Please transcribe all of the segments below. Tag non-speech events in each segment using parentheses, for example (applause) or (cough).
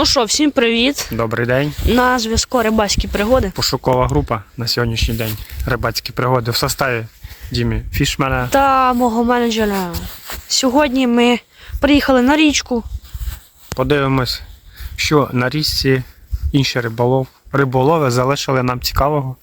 Ну що, всім привіт! Добрий день. На зв'язку рибацькі пригоди Пошукова група на сьогоднішній день. Рибацькі пригоди в составі Дімі Фішмена. та мого менеджера. Сьогодні ми приїхали на річку. Подивимось, що на річці інші риболов, риболови залишили нам цікавого.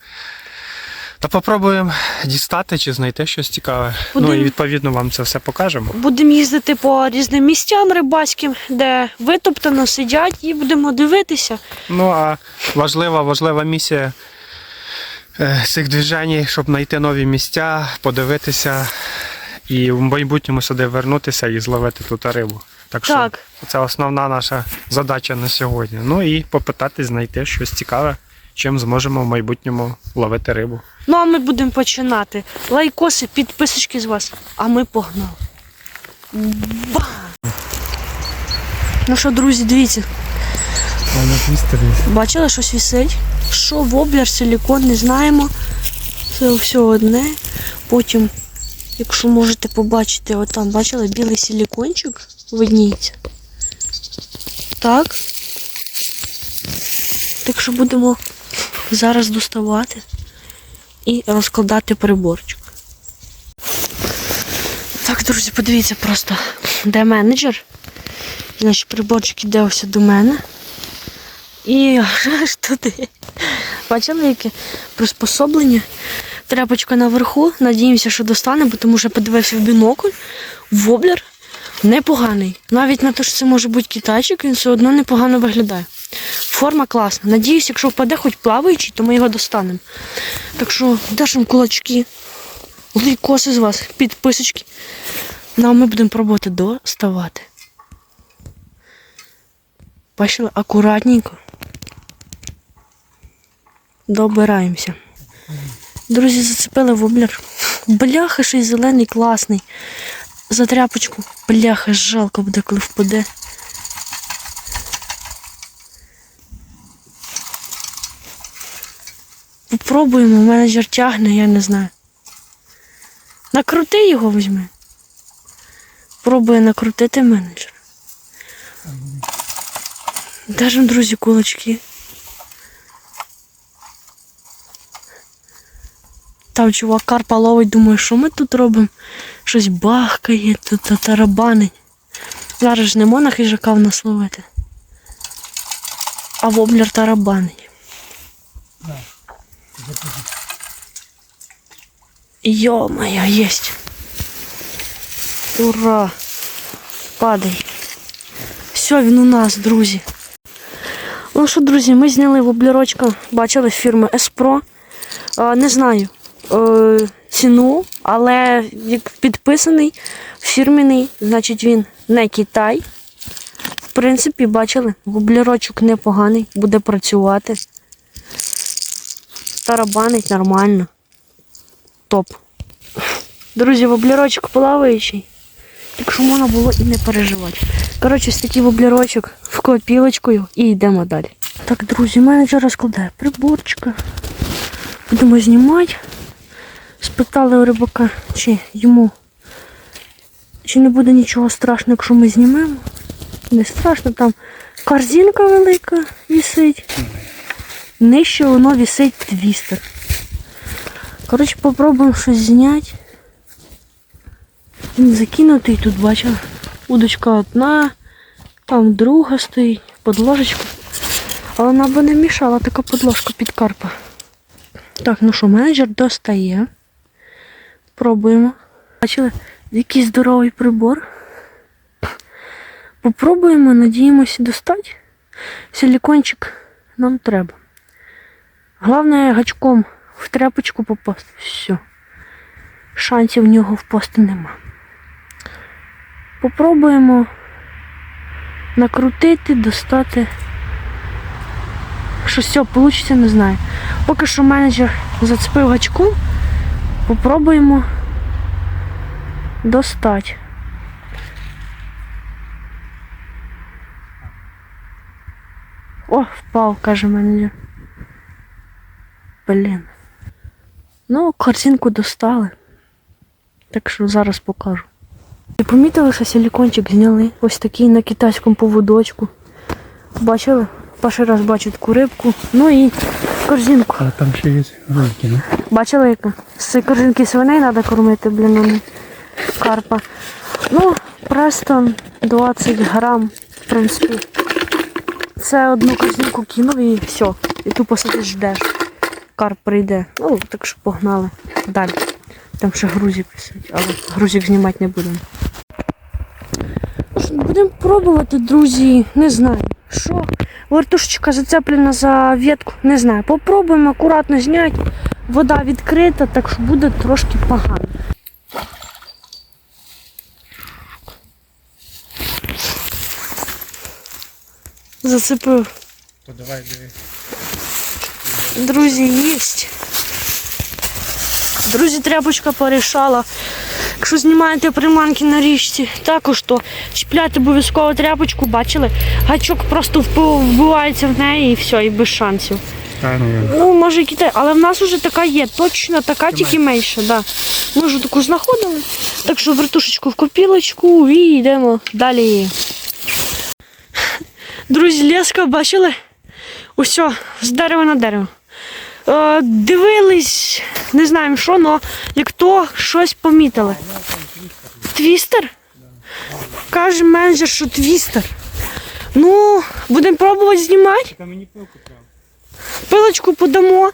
Та попробуємо дістати чи знайти щось цікаве. Ну і відповідно вам це все покажемо. Будемо їздити по різним місцям рибальським, де витоптано сидять, і будемо дивитися. Ну а важлива, важлива місія е, цих движень, щоб знайти нові місця, подивитися і в майбутньому сюди вернутися і зловити тут рибу. Так що Так. це основна наша задача на сьогодні. Ну і попитати знайти щось цікаве, чим зможемо в майбутньому ловити рибу. Ну а ми будемо починати. Лайкоси, підписочки з вас. А ми погнали. Ба! Ну що, друзі, дивіться, бачили, щось висить? Що воблер, силікон, не знаємо. Це все одне. Потім, якщо можете побачити, отам, бачили, білий силікончик видніється. Так. Так що будемо зараз доставати і розкладати приборчик. Так, друзі, подивіться просто, де менеджер. Значить, приборчик іде ось до мене. І аж туди. Бачили, яке приспособлення? Тряпочка наверху. Надіємося, що достане, бо тому що подивився в бінокль. Воблер непоганий. Навіть на те, що це може бути китайчик, він все одно непогано виглядає. Форма класна. Надіюсь, якщо впаде хоч плаваючий, то ми його достанемо. Так що держимо кулачки. Лайкоси з вас, підписочки. Ну, а ми будемо пробувати доставати. Бачили, акуратненько. Добираємося. Друзі, зацепили воблер. Бляха, ще й зелений, класний. За тряпочку. Бляха, жалко буде, коли впаде. Попробуємо, менеджер тягне, я не знаю. Накрути його візьми. Пробує накрутити менеджер. Держим, друзі, кулачки. Там чувак карпа ловить, думає, що ми тут робимо? Щось бахкає, тут тарабанить. Зараз ж не можна хижака в нас ловити. А воблер тарабанить. Ё-моё, есть. Ура! Падай. Все, він у нас, друзі. Ну що, друзі, ми зняли воблерочка, бачили фірми Еспро. Не знаю е, ціну, але підписаний, фірменний, значить він не Китай. В принципі, бачили, воблерочок непоганий, буде працювати. Тарабанить нормально. Топ. Друзі, воблерочок плаваючий. Якщо можна було і не переживати. Коротше, ось такий воблерочок в копілочкою і йдемо далі. Так, друзі, менеджер розкладає приборчика. Будемо знімати. Спитали у рибака, чи йому чи не буде нічого страшного, якщо ми знімемо. Не страшно, там корзинка велика висить. Нижче воно висить твістер. Коротше, попробуємо щось зняти. Він закинутий тут, бачила. Удочка одна, там друга стоїть, подложечка. Але вона би не мішала така подложка під карпа. Так, ну що, менеджер достає. Пробуємо. Бачили, який здоровий прибор. Попробуємо, надіємося достати. Силікончик нам треба. Головне гачком в тряпочку попасти. Все. Шансів в нього впасти нема. Попробуємо накрутити, достати. Що цього вийде, не знаю. Поки що менеджер зацепив гачком. Попробуємо достати. О, впав, каже менеджер. Блін. Ну, картинку достали. Так що зараз покажу. І помітили, що силікончик зняли. Ось такий на китайському поводочку. Бачили? Перший раз бачу таку рибку. Ну і корзинку. Але там ще є великі, ну. Бачили яка? З цієї корзинки свиней треба кормити, блін, а карпа. Ну, просто 20 грам, в принципі. Це одну корзинку кинув і все. І тупо сидиш ждеш. Карп прийде. Ну, так що погнали. Далі. Там ще грузик висить, але грузик знімати не будемо. Будемо пробувати, друзі, не знаю. Що? Вертушечка зацеплена за ветку, не знаю. Попробуємо акуратно зняти. Вода відкрита, так що буде трошки погано. Зацепив. То давай диви. Друзі, їсть. Друзі, тряпочка порішала. Якщо знімаєте приманки на річці, також то чіпляйте обов'язково тряпочку, бачили? Гачок просто вбивається в неї і все, і без шансів. Ну. Ну, може, китай, але в нас вже така є, точно така, тільки менша. Да. Ми вже таку знаходили. Так що вертушечку в копілочку і йдемо далі. Друзі, леска, бачили? Усьо, з дерева на дерево. Е, дивились, не знаємо що, але як то щось помітили. Твістер? Каже менеджер, що твістер. Ну, будемо пробувати знімати. Та мені пилку треба. Пилочку подамо.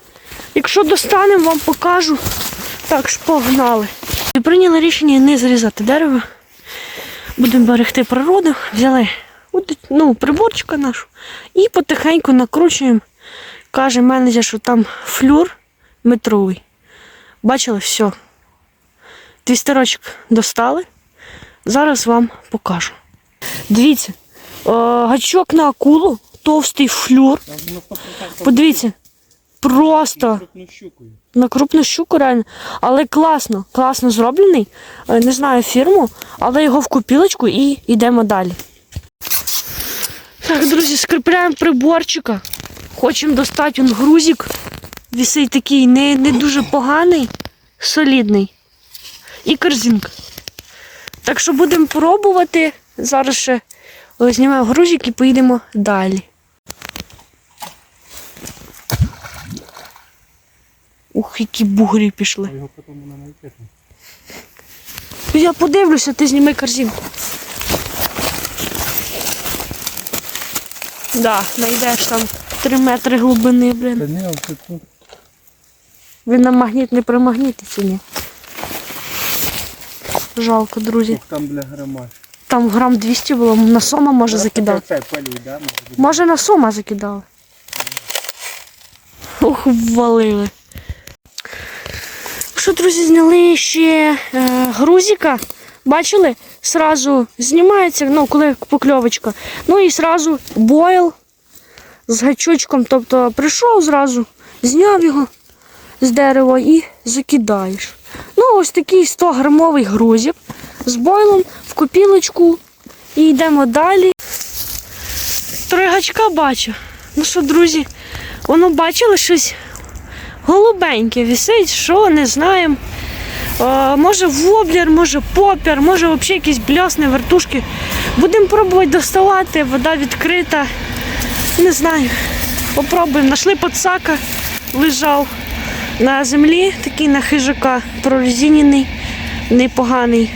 Якщо достанемо, вам покажу. Так ж погнали. І прийняли рішення не зрізати дерево. Будемо берегти природу. Взяли ну, приборчика нашу і потихеньку накручуємо. Каже менеджер, що там флюр метровий. Бачили, все. Твістерочок достали. Зараз вам покажу. Дивіться, е, гачок на акулу, товстий флюр. Подивіться, просто на крупну щуку реально. Але класно, класно зроблений. Е, Не знаю фірму, але його в купілочку і йдемо далі. Так, друзі, скріпляємо приборчика. Хочемо достати он грузик. Вісить такий не, не дуже поганий, солідний. І корзинка. Так що будемо пробувати. Зараз ще знімемо грузик і поїдемо далі. Ух, які бугрі пішли. Його потім не Я подивлюся, ти зніми корзинку. Да, знайдеш там 3 метри глибини, тут. Він на магніт не примагнітиться, ні. Жалко, друзі. Там бля громаш. Там грам 200 було, на сома може закидав. Це палій, да? може? Може на сома закидали. Ох, ввалили. Що, друзі, зняли ще е, грузика. Бачили? Сразу знімається, ну, коли покльовочка. Ну і сразу бойл з гачочком. Тобто прийшов зразу, зняв його з дерева і закидаєш. Ну, ось такий 100 грамовий грузик з бойлом в копілочку. І йдемо далі. Три гачка бачу. Ну що, друзі, воно бачили щось голубеньке висить, що не знаємо. Е, може воблер, може попір, може взагалі якісь блясні вертушки. Будемо пробувати доставати, вода відкрита. Не знаю. Попробуємо. Нашли подсака, лежав на землі, такий на хижака, прорезинений, непоганий.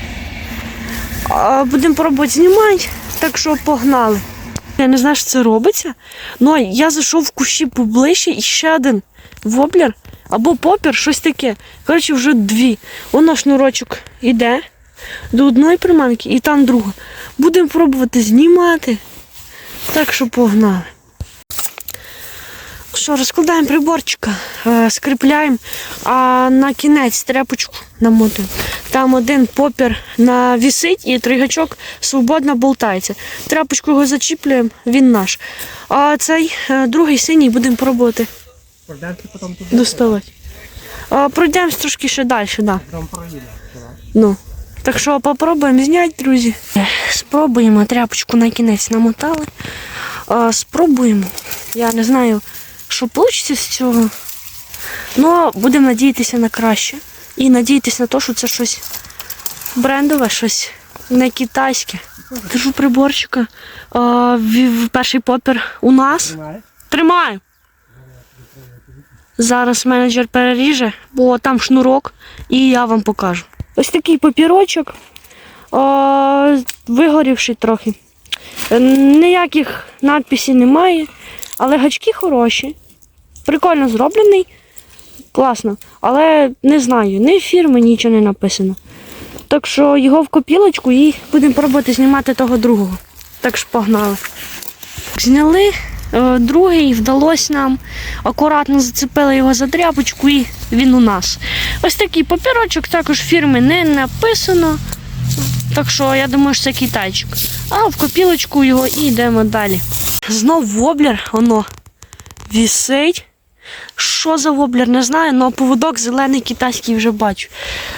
А, Будемо пробувати знімати, так що погнали. Я не знаю, що це робиться. Ну, я зайшов в кущі поближче і ще один воблер або попір, щось таке. Коротше, вже дві. Воно шнурочок іде до одної приманки і там друга. Будемо пробувати знімати. Так що погнали. Що, розкладаємо приборчика, е, скріпляємо, а на кінець тряпочку намотуємо. Там один попір на вісить і тригачок свободно болтається. Тряпочку його зачіплюємо, він наш. А цей е, другий синій будемо пробувати доставати. А, пройдемо трошки ще далі, да. Ну. Так що попробуємо зняти, друзі. Спробуємо тряпочку на кінець намотали. Спробуємо. Я не знаю, що вийде з цього. Ну, будемо надіятися на краще. І надіятися на те, що це щось брендове, щось не китайське. Держу приборчика. А, перший попір у нас. Тримаю. Зараз менеджер переріже, бо там шнурок, і я вам покажу. Ось такий папірочок, вигорівший трохи. Е, Ніяких надписів немає, але гачки хороші. Прикольно зроблений. Класно. Але не знаю, ні фірми, нічого не написано. Так що його в копілочку і будемо пробувати знімати того другого. Так що погнали. Зняли е, другий, вдалося нам. Акуратно зацепили його за тряпочку і він у нас. Ось такий папірочок, також фірми не написано. Так що я думаю, що це китайчик. А в копілочку його і йдемо далі. Знов воблер, воно вісить. Що за воблер, не знаю, але поводок зелений китайський вже бачу.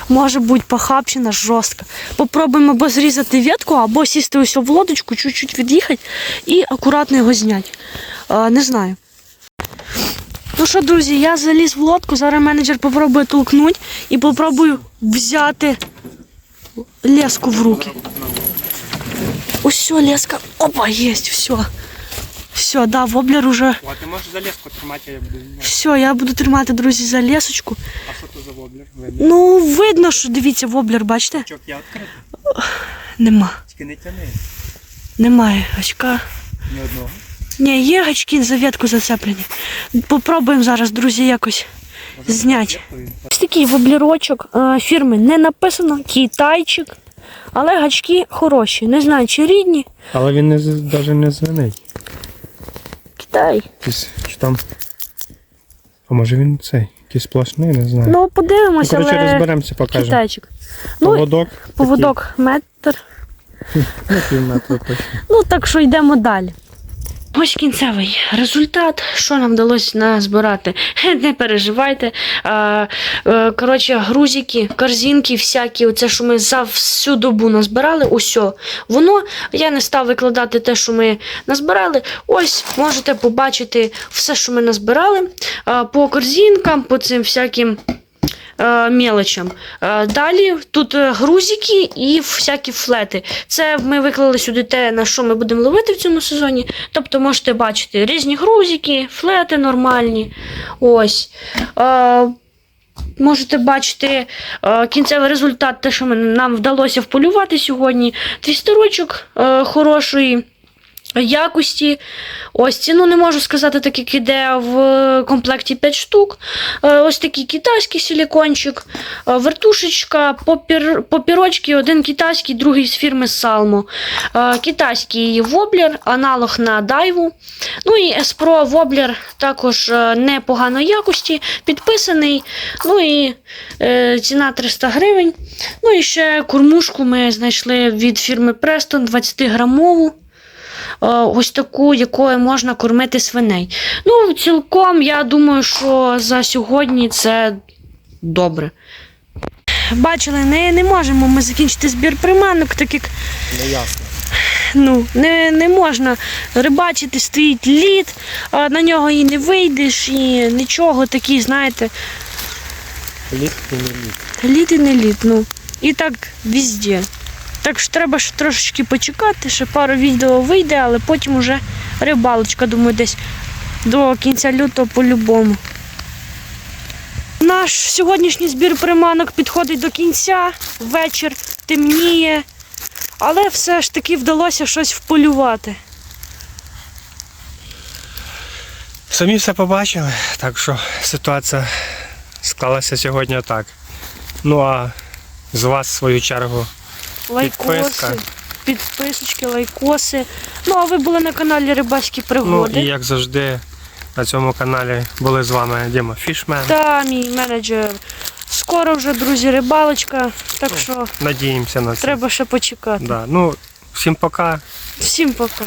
Може бути похабщина жорстка. Попробуємо або зрізати ветку, або сісти ось в лодочку, чуть-чуть від'їхати і акуратно його зняти. Не знаю. Ну що, друзі, я заліз в лодку, зараз менеджер попробує толкнути і попробую взяти леску в руки. Все, леска. Опа, есть, все. Все, да, воблер уже. О, ти можеш залізку тримати, я буду знімати. Все, я буду тримати, друзі, за лесочку. А що то за воблер? Видно. Ну, видно, що дивіться, воблер, бачите? Чок я відкритий, Нема. тільки не тяни. Немає гачка. Ні одного. Ні, є гачки за ветку зацеплені. Попробуємо зараз, друзі, якось зняти. Ось такий воблерочок е, фірми не написано, китайчик. Але гачки хороші. Не знаю, чи рідні. Але він не, навіть не звенить. Китай. Якийсь, чи там... А може він цей, якийсь сплошний, не знаю. Ну, подивимося, коротше, але розберемося, покажемо. китайчик. Ну, Поводок. поводок метр. Ну, пів метра точно. Ну, так що йдемо далі. Ось кінцевий результат, що нам вдалося назбирати. (laughs) Не переживайте. Е, коротше, грузики, корзинки всякі, оце, що ми за всю добу назбирали, усьо. Воно, я не став викладати те, що ми назбирали. Ось можете побачити все, що ми назбирали. По корзинкам, по цим всяким мелочам. Е, Далі тут е, грузики і всякі флети. Це ми виклали сюди те, на що ми будемо ловити в цьому сезоні. Тобто можете бачити різні грузики, флети нормальні. Ось. Е, Можете бачити е, кінцевий результат, те, що нам вдалося вполювати сьогодні. Трістерочок е, хорошої якості. Ось ціну не можу сказати, так як іде в комплекті 5 штук. Е, Ось такий китайський силікончик, е, вертушечка, попір, попірочки, один китайський, другий з фірми Salmo. Е, Китайський воблер, аналог на дайву. Ну і Espro воблер також непоганої якості, підписаний. Ну і ціна 300 гривень. Ну і ще кормушку ми знайшли від фірми Preston 20 грамову. Е, Ось таку, якою можна кормити свиней. Ну, цілком, я думаю, що за сьогодні це добре. Бачили, не, не можемо ми закінчити збір приманок, так як Не ясно. ну, не, не можна рибачити, стоїть лід, а на нього і не вийдеш, і нічого такий, знаєте, Літ і не літ. лід і не лід. Ну. І так везде. Так що треба ж трошечки почекати, ще пару відео вийде, але потім уже рибалочка, думаю, десь до кінця лютого по-любому. Наш сьогоднішній збір приманок підходить до кінця, вечір темніє, але все ж таки вдалося щось вполювати. Самі все побачили, так що ситуація склалася сьогодні так. Ну а з вас в свою чергу Лайкоси, Підписка. підписочки, лайкоси. Ну, а ви були на каналі Рибальські Ну пригоди. і як завжди на цьому каналі були з вами Діма Фішмен. Та мій менеджер. Скоро вже, друзі, рибалочка, так що Надіємося на це. треба ще почекати. Да. Ну, всім пока. Всім пока.